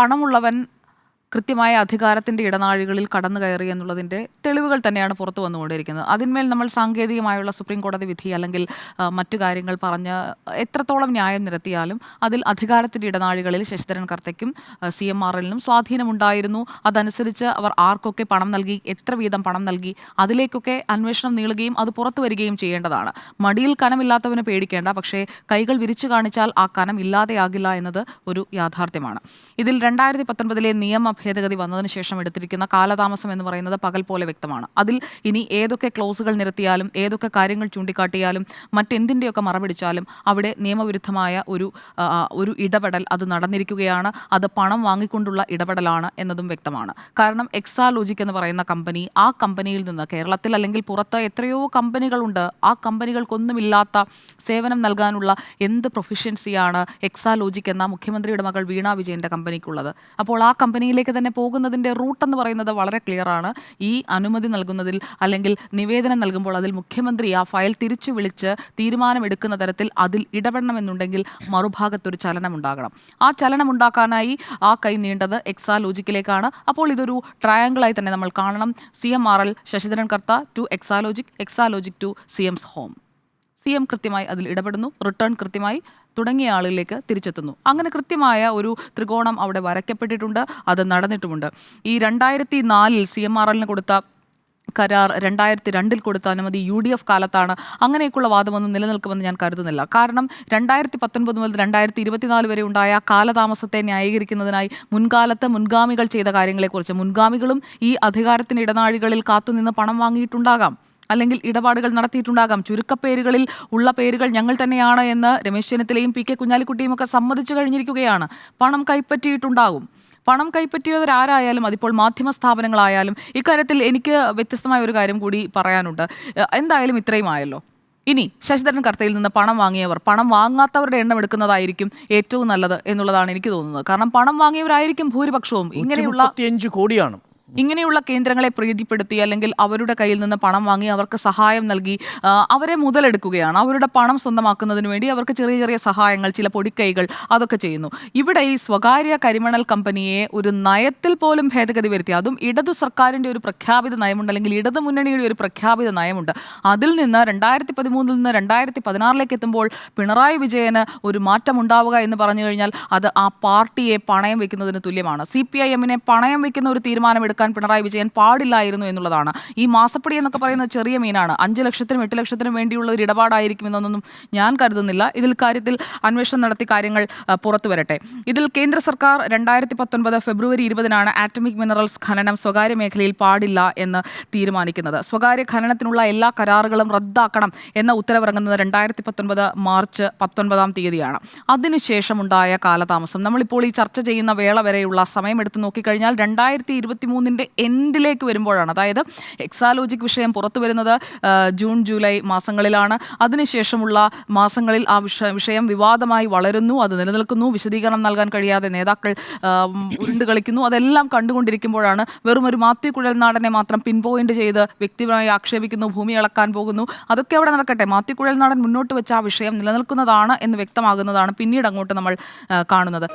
പണമുള്ളവൻ കൃത്യമായ അധികാരത്തിന്റെ ഇടനാഴികളിൽ കടന്നു കയറി എന്നുള്ളതിന്റെ തെളിവുകൾ തന്നെയാണ് പുറത്തു വന്നുകൊണ്ടിരിക്കുന്നത്. അതിന്മേൽ നമ്മൾ സാങ്കേതികമായുള്ള സുപ്രീം കോടതി വിധി അല്ലെങ്കിൽ മറ്റു കാര്യങ്ങൾ പറഞ്ഞ് എത്രത്തോളം ന്യായം നിരത്തിയാലും അതിൽ അധികാരത്തിന്റെ ഇടനാഴികളിൽ ശശിധരൻ കർത്തയ്ക്കും സി എം ആർ എല്ലിനും സ്വാധീനമുണ്ടായിരുന്നു. അതനുസരിച്ച് അവർ ആർക്കൊക്കെ പണം നൽകി എത്ര വീതം പണം നൽകി അതിലേക്കൊക്കെ അന്വേഷണം നീളുകയും അത് പുറത്തു വരികയും ചെയ്യേണ്ടതാണ്. മടിയിൽ കനമില്ലാത്തവന് പേടിക്കേണ്ട പക്ഷേ കൈകൾ വിരിച്ചു കാണിച്ചാൽ ആ കനം ഇല്ലാതെയാകില്ല എന്നത് ഒരു യാഥാർത്ഥ്യമാണ്. ഇതിൽ രണ്ടായിരത്തി പത്തൊൻപതിലെ നിയമ ഭേദഗതി വന്നതിന് ശേഷം എടുത്തിരിക്കുന്ന കാലതാമസം എന്ന് പറയുന്നത് പകൽ പോലെ വ്യക്തമാണ്. അതിൽ ഇനി ഏതൊക്കെ ക്ലോസുകൾ നിരത്തിയാലും ഏതൊക്കെ കാര്യങ്ങൾ ചൂണ്ടിക്കാട്ടിയാലും മറ്റെന്തിന്റെയൊക്കെ മറപിടിച്ചാലും അവിടെ നിയമവിരുദ്ധമായ ഒരു ഒരു ഇടപെടൽ അത് നടന്നിരിക്കുകയാണ്. അത് പണം വാങ്ങിക്കൊണ്ടുള്ള ഇടപെടലാണ് എന്നതും വ്യക്തമാണ്. കാരണം എക്സാലോജിക് എന്ന് പറയുന്ന കമ്പനി ആ കമ്പനിയിൽ നിന്ന് കേരളത്തിൽ അല്ലെങ്കിൽ പുറത്ത് എത്രയോ കമ്പനികളുണ്ട്. ആ കമ്പനികൾക്കൊന്നുമില്ലാത്ത സേവനം നൽകാനുള്ള എന്ത് പ്രൊഫഷ്യൻസിയാണ് എക്സാലോജിക് എന്ന മുഖ്യമന്ത്രിയുടെ മകൾ വീണ വിജയന്റെ കമ്പനിക്കുള്ളത്. അപ്പോൾ ആ കമ്പനിയിലേക്ക് തന്നെ പോകുന്നതിന്റെ റൂട്ട് എന്ന് പറയുന്നത് വളരെ ക്ലിയർ ആണ് ഈ അനുമതി നൽകുന്നതിൽ അല്ലെങ്കിൽ നിവേദനം നൽകുമ്പോൾ അതിൽ മുഖ്യമന്ത്രി ആ ഫയൽ തിരിച്ചു വിളിച്ച് തീരുമാനമെടുക്കുന്ന തരത്തിൽ അതിൽ ഇടപെടണമെന്നുണ്ടെങ്കിൽ മറുഭാഗത്തൊരു ചലനം ഉണ്ടാകണം ആ ചലനം ഉണ്ടാക്കാനായി ആ കൈ നീണ്ടത് എക്സാ ലോജിക്കിലേക്കാണ് അപ്പോൾ ഇതൊരു ട്രയാങ്കിളായി തന്നെ നമ്മൾ കാണണം. C M R L Sasidharan Kartha to Exalogic Exalogic to C M's home. C M കൃത്യമായി അതിൽ ഇടപെടുന്നു റിട്ടേൺ കൃത്യമായി തുടങ്ങിയ ആളുകളിലേക്ക് തിരിച്ചെത്തുന്നു. അങ്ങനെ കൃത്യമായ ഒരു ത്രികോണം അവിടെ വരയ്ക്കപ്പെട്ടിട്ടുണ്ട് അത് നടന്നിട്ടുമുണ്ട്. ഈ രണ്ടായിരത്തി നാലിൽ സി എം ആർ എല്ലിന് കൊടുത്ത കരാർ രണ്ടായിരത്തി രണ്ടിൽ കൊടുത്ത അനുമതി യു ഡി എഫ് കാലത്താണ്. അങ്ങനെയൊക്കെയുള്ള വാദമൊന്നും നിലനിൽക്കുമെന്ന് ഞാൻ കരുതുന്നില്ല. കാരണം രണ്ടായിരത്തി പത്തൊൻപത് മുതൽ രണ്ടായിരത്തി ഇരുപത്തിനാല് വരെ ഉണ്ടായ കാലതാമസത്തെ ന്യായീകരിക്കുന്നതിനായി മുൻകാലത്ത് മുൻഗാമികൾ ചെയ്ത കാര്യങ്ങളെക്കുറിച്ച് മുൻഗാമികളും ഈ അധികാരത്തിന് ഇടനാഴികളിൽ കാത്തുനിന്ന് പണം വാങ്ങിയിട്ടുണ്ടാകാം. അല്ലെങ്കിൽ ഇടപാടുകൾ നടത്തിയിട്ടുണ്ടാകാം. ചുരുക്കപ്പേരുകളിൽ ഉള്ള പേരുകൾ ഞങ്ങൾ തന്നെയാണ് എന്ന് രമേശ് ചെന്നിത്തലയും പി കെ കുഞ്ഞാലിക്കുട്ടിയും ഒക്കെ സമ്മതിച്ചു കഴിഞ്ഞിരിക്കുകയാണ്. പണം കൈപ്പറ്റിയിട്ടുണ്ടാകും. പണം കൈപ്പറ്റിയവരാരായാലും അതിപ്പോൾ മാധ്യമ സ്ഥാപനങ്ങളായാലും ഇക്കാര്യത്തിൽ എനിക്ക് വ്യത്യസ്തമായ ഒരു കാര്യം കൂടി പറയാനുണ്ട്. എന്തായാലും ഇത്രയും ആയല്ലോ. ഇനി ശശിധരൻ കർത്തയിൽ നിന്ന് പണം വാങ്ങിയവർ പണം വാങ്ങാത്തവരുടെ എണ്ണം എടുക്കുന്നതായിരിക്കും ഏറ്റവും നല്ലത് എന്നുള്ളതാണ് എനിക്ക് തോന്നുന്നത്. കാരണം പണം വാങ്ങിയവരായിരിക്കും ഭൂരിപക്ഷവും. ഇങ്ങനെയുള്ള കോടിയാണ്. ഇങ്ങനെയുള്ള കേന്ദ്രങ്ങളെ പ്രീതിപ്പെടുത്തി അല്ലെങ്കിൽ അവരുടെ കയ്യിൽ നിന്ന് പണം വാങ്ങി അവർക്ക് സഹായം നൽകി അവരെ മുതലെടുക്കുകയാണ്. അവരുടെ പണം സ്വന്തമാക്കുന്നതിന് വേണ്ടി അവർക്ക് ചെറിയ ചെറിയ സഹായങ്ങൾ ചില പൊടിക്കൈകൾ അതൊക്കെ ചെയ്യുന്നു. ഇവിടെ ഈ സ്വകാര്യ കരിമണൽ കമ്പനിയെ ഒരു നയത്തിൽ പോലും ഭേദഗതി വരുത്തി. അതും ഇടതു സർക്കാരിന്റെ ഒരു പ്രഖ്യാപിത നയമുണ്ട് അല്ലെങ്കിൽ ഇടതു മുന്നണിയുടെ ഒരു പ്രഖ്യാപിത നയമുണ്ട്. അതിൽ നിന്ന് രണ്ടായിരത്തി പതിമൂന്നിൽ നിന്ന് രണ്ടായിരത്തി പതിനാറിലേക്ക് എത്തുമ്പോൾ പിണറായി വിജയന് ഒരു മാറ്റം ഉണ്ടാവുക എന്ന് പറഞ്ഞു കഴിഞ്ഞാൽ അത് ആ പാർട്ടിയെ പണയം വെക്കുന്നതിന് തുല്യമാണ്. സി പി ഐ എമ്മിനെ പണയം വെക്കുന്ന ഒരു തീരുമാനമെടുക്കാൻ പിണറായി വിജയൻ പാടില്ലായിരുന്നു എന്നുള്ളതാണ്. ഈ മാസപ്പടി എന്നൊക്കെ പറയുന്ന ചെറിയ മീനാണ്. അഞ്ച് ലക്ഷത്തിനും എട്ട് ലക്ഷത്തിനും വേണ്ടിയുള്ള ഒരു ഇടപാടായിരിക്കും എന്നൊന്നും ഞാൻ കരുതുന്നില്ല. ഇതിൽ കാര്യത്തിൽ അന്വേഷണം നടത്തി കാര്യങ്ങൾ പുറത്തു വരട്ടെ. ഇതിൽ കേന്ദ്ര സർക്കാർ രണ്ടായിരത്തി പത്തൊൻപത് ഫെബ്രുവരി ഇരുപതിനാണ് ആറ്റമിക് മിനറൽസ് ഖനനം സ്വകാര്യ മേഖലയിൽ പാടില്ല എന്ന് തീരുമാനിക്കുന്നത്. സ്വകാര്യ ഖനനത്തിനുള്ള എല്ലാ കരാറുകളും റദ്ദാക്കണം എന്ന ഉത്തരവിറങ്ങുന്നത് രണ്ടായിരത്തി പത്തൊൻപത് മാർച്ച് പത്തൊൻപതാം തീയതിയാണ്. അതിനുശേഷമുണ്ടായ കാലതാമസം. നമ്മളിപ്പോൾ ഈ ചർച്ച ചെയ്യുന്ന വേള വരെയുള്ള സമയം എടുത്ത് നോക്കിക്കഴിഞ്ഞാൽ രണ്ടായിരത്തി ഇരുപത്തി മൂന്നിന്റെ എൻഡിലേക്ക് വരുമ്പോഴാണ്. അതായത് എക്സാലോജിക് വിഷയം പുറത്തു വരുന്നത് ജൂൺ ജൂലൈ മാസങ്ങളിലാണ്. അതിനുശേഷമുള്ള മാസങ്ങളിൽ ആ വിഷ വിഷയം വിവാദമായി വളരുന്നു അത് നിലനിൽക്കുന്നു വിശദീകരണം നൽകാൻ കഴിയാതെ നേതാക്കൾ ഉരുണ്ട് കളിക്കുന്നു. അതെല്ലാം കണ്ടുകൊണ്ടിരിക്കുമ്പോഴാണ് വെറും ഒരു മാത്യു കുഴൽനാടനെ മാത്രം പിൻ പോയിന്റ് ചെയ്ത് വ്യക്തിപരമായി ആക്ഷേപിക്കുന്നു ഭൂമി ഇളക്കാൻ പോകുന്നു. അതൊക്കെ അവിടെ നടക്കട്ടെ. മാത്യു കുഴൽനാടൻ മുന്നോട്ട് വെച്ച ആ വിഷയം നിലനിൽക്കുന്നതാണ് എന്ന് വ്യക്തമാകുന്നതാണ് പിന്നീട് അങ്ങോട്ട് നമ്മൾ കാണുന്നത്.